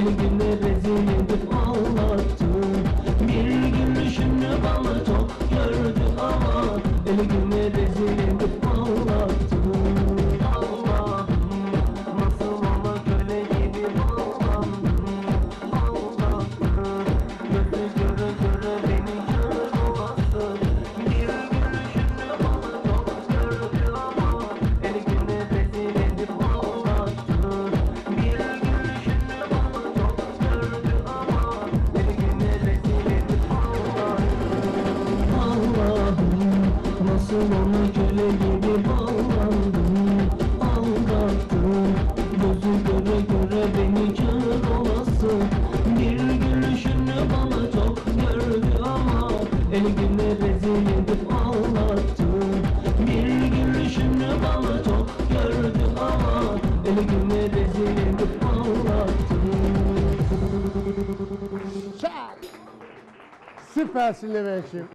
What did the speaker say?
El güne rezil edip ağlattı Bir gülüşünü bana çok gördü ama. El güne rezil ona köle gibi bağlandım Aldattım gözü göre göre beni kör olası Bir gülüşünü bana çok gördü ama El güne rezil edip ağlattı Bir gülüşünü bana çok gördü ama El güne rezil edip ağlattı Süpersin Levent'ciğim.